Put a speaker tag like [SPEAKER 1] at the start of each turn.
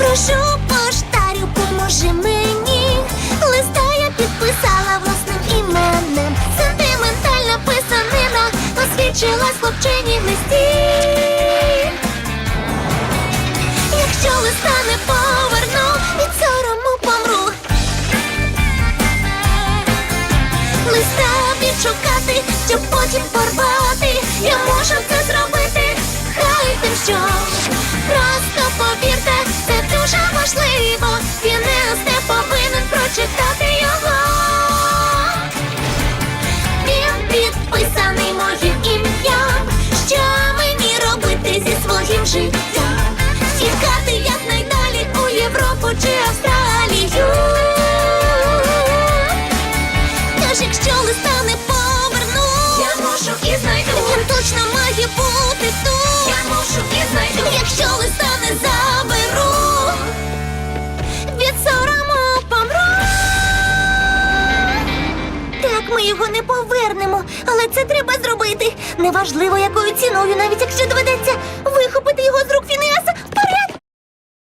[SPEAKER 1] Прошу поштарю, поможи мені. Листа я підписала власним іменем. Сентиментальна писанина освічилась хлопчині в листі. Якщо листа не поверну, від сорому помру. Листа відшукати, щоб потім порвати. Я можу це зробити, хай тим що. Якщо листа не поверну, я можу і знайду. Він точно має бути тут. Я можу і знайду. Якщо листа не заберу, від сорому помру. Так, ми його не повернемо, але це треба зробити. Неважливо, якою ціною, навіть якщо доведеться вихопити його.